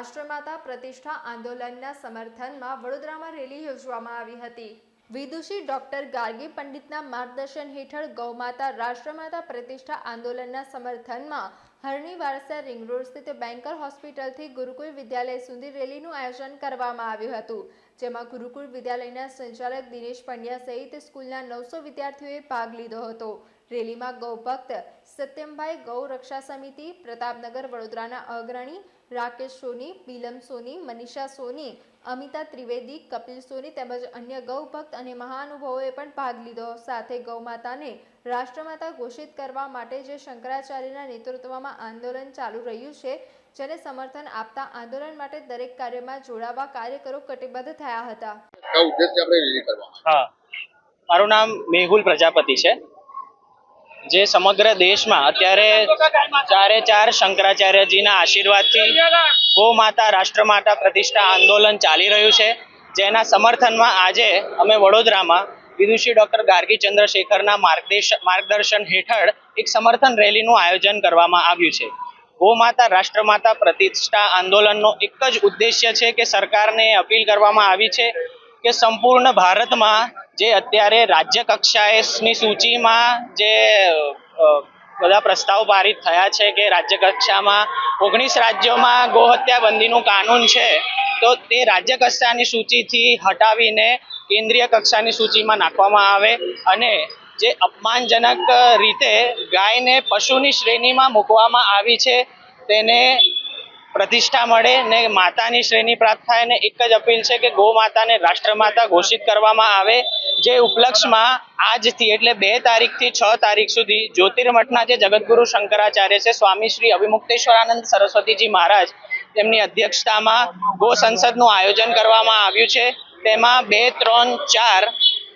રાષ્ટ્રમાતા પ્રતિષ્ઠા આંદોલનના સમર્થનમાં વડોદરામાં રેલી યોજવામાં આવી હતી. વિદુષી ડોક્ટર ગાર્ગી પંડિતના માર્ગદર્શન હેઠળ ગૌમાતા રાષ્ટ્રમાતા પ્રતિષ્ઠા આંદોલનના સમર્થનમાં હરણી વારસા રિંગ રોડ સ્થિત બેન્કર હોસ્પિટલથી ગુરુકુળ વિદ્યાલય સુધી રેલીનું આયોજન કરવામાં આવ્યું હતું, જેમાં ગુરુકુળ વિદ્યાલયના સંચાલક દિનેશ પંડ્યા સહિત સ્કૂલના નવસો વિદ્યાર્થીઓએ ભાગ લીધો હતો. રેલીમાં ગૌભક્ત સત્યમભાઈ ગૌ રક્ષા સમિતિ પ્રતાપનગર વડોદરાના અગ્રણી રાકેશ સોની બીલમ સોની મનીષા સોની અમિતા ત્રિવેદી કપિલ સોની તેમજ અન્ય ગૌભક્ત અને મહાનુભાવોએ પણ ભાગ લીધો. સાથે ગૌમાતાને રાષ્ટ્રમાતા ઘોષિત કરવા માટે જે શંકરાચાર્યના નેતૃત્વમાં આંદોલન ચાલુ રહ્યું છે જેને સમર્થન આપતા આંદોલન માટે દરેક કાર્યમાં જોડાવા કાર્યકરો કટિબદ્ધ થયા હતા. કયા ઉદ્દેશથી આપણે રેલી કરવામાં હા. મારું નામ મેહુલ પ્રજાપતિ છે. જે સમગ્ર દેશમાં અત્યારે ચારે ચાર શંકરાચાર્યજીના આશીર્વાદથી ગો માતા રાષ્ટ્રમાતા પ્રતિષ્ઠા આંદોલન ચાલી રહ્યું છે. જેના સમર્થનમાં આજે અમે વડોદરામાં વિદુષી ડોક્ટર ગાર્ગી ચંદ્રશેખરના માર્ગદર્શન હેઠળ એક સમર્થન રેલીનું આયોજન કરવામાં આવ્યું છે. ગો માતા રાષ્ટ્રમાતા પ્રતિષ્ઠા આંદોલનનો એક જ ઉદ્દેશ્ય છે કે સરકારને અપીલ કરવામાં આવી છે કે સંપૂર્ણ ભારતમાં જે અત્યારે રાજ્ય કક્ષાએની સૂચિમાં જે બધા પ્રસ્તાવ પારિત થયા છે કે રાજ્ય કક્ષામાં ઓગણીસ રાજ્યોમાં ગોહત્યા બંધીનું કાનૂન છે, તો તે રાજ્ય કક્ષાની સૂચિથી હટાવીને કેન્દ્રીય કક્ષાની સૂચિમાં નાખવામાં આવે અને જે અપમાનજનક રીતે ગાયને પશુની શ્રેણીમાં મૂકવામાં આવી છે, તેને પ્રતિષ્ઠા મળે ને માતાની શ્રેણી પ્રાપ્ત થાય ને એક જ અપીલ છે કે ગૌ માતાને રાષ્ટ્રમાતા ઘોષિત કરવામાં આવે જે ઉપલક્ષમાં આજથી એટલે બે તારીખથી છ તારીખ સુધી જ્યોતિર્મઠના જે જગતગુરુ શંકરાચાર્ય છે સ્વામી શ્રી અભિમુક્તેશ્વરાનંદ સરસ્વતીજી મહારાજ, તેમની અધ્યક્ષતામાં ગો સંસદનું આયોજન કરવામાં આવ્યું છે. તેમાં બે, ત્રણ, ચાર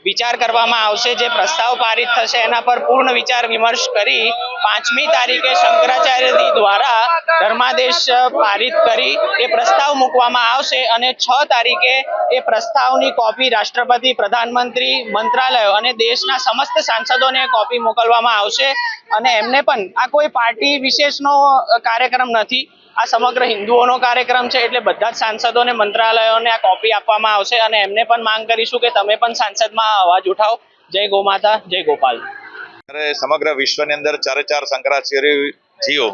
વિચાર કરવામાં આવશે, જે પ્રસ્તાવ પારિત થશે, એના પર પૂર્ણ વિચાર વિમર્શ કરી પાંચમી તારીખે શંકરાચાર્યજી દ્વારા ધર્માદેશ પારિત કરી એ પ્રસ્તાવ મૂકવામાં આવશે અને છ તારીખે એ પ્રસ્તાવની કોપી રાષ્ટ્રપતિ, પ્રધાનમંત્રી, મંત્રાલયો અને દેશના સમસ્ત સાંસદોને કોપી મોકલવામાં આવશે. અને એમને પણ આ કોઈ પાર્ટી વિશેષનો કાર્યક્રમ નથી. આ સમગ્ર હિન્દુઓનો કાર્યક્રમ છે એટલે બધા જ સાંસદોને, મંત્રાલયોને આ કોપી આપવામાં આવશે અને એમને પણ માંગ કરીશું કે તમે પણ સાંસદમાં અવાજ ઉઠાવો. જય ગોમાતા, જય ગોપાલ. ત્યારે સમગ્ર વિશ્વની અંદર ચારે ચાર શંકરાચાર્યજીઓ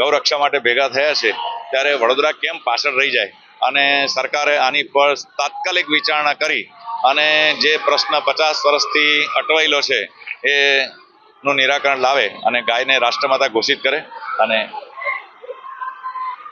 ગૌરક્ષા માટે ભેગા થયા છે. ત્યારે વડોદરા કેમ પાછળ રહી જાય? અને સરકારે આની પર તાત્કાલિક વિચારણા કરી અને જે પ્રશ્ન પચાસ વર્ષથી અટવાયેલો છે, એ નું નિરાકરણ લાવે અને ગાયને રાષ્ટ્રમાતા ઘોષિત કરે અને